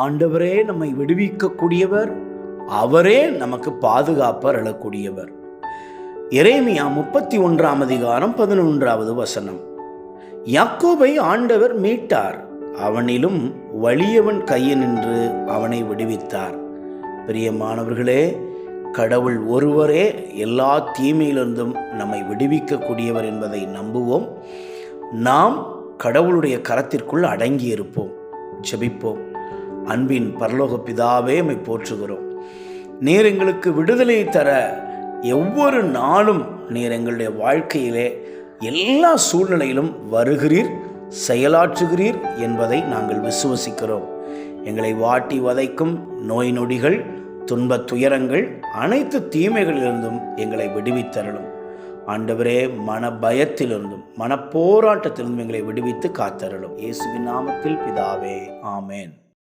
ஆண்டவரே நம்மை விடுவிக்கக்கூடியவர் அவரே நமக்கு பாதுகாப்பர் அழக்கூடியவர். எரேமியா முப்பத்தி ஒன்றாம் அதிகாரம் பதினொன்றாவது வசனம். யாக்கோபை ஆண்டவர் மீட்டார் அவனிலும் வலியவன் நின்று அவனை விடுவித்தார். பிரியமானவர்களே கடவுள் ஒருவரே எல்லா தீமையிலிருந்தும் நம்மை விடுவிக்கக்கூடியவர் என்பதை நம்புவோம். நாம் கடவுளுடைய கரத்திற்குள் அடங்கி இருப்போம் ஜெபிப்போம். அன்பின் பரலோக பிதாவே மை போற்றுகிறோம். நீர் எங்களுக்கு விடுதலை தர ஒவ்வொரு நாளும் நீர் எங்களுடைய வாழ்க்கையிலே எல்லா சூழ்நிலையிலும் வருகிறீர் செயலாற்றுகிறீர் என்பதை நாங்கள் விசுவசிக்கிறோம். எங்களை வாட்டி வதைக்கும் நோய் நொடிகள் துன்பத் துயரங்கள் அனைத்து தீமைகளிலிருந்தும் எங்களை விடுவித்தரலும். ஆண்டவரே மன பயத்திலிருந்தும் மன போராட்டத்திலிருந்தும் எங்களை விடுவித்து காத்தரலும். இயேசுவின் நாமத்தில் பிதாவே ஆமேன்.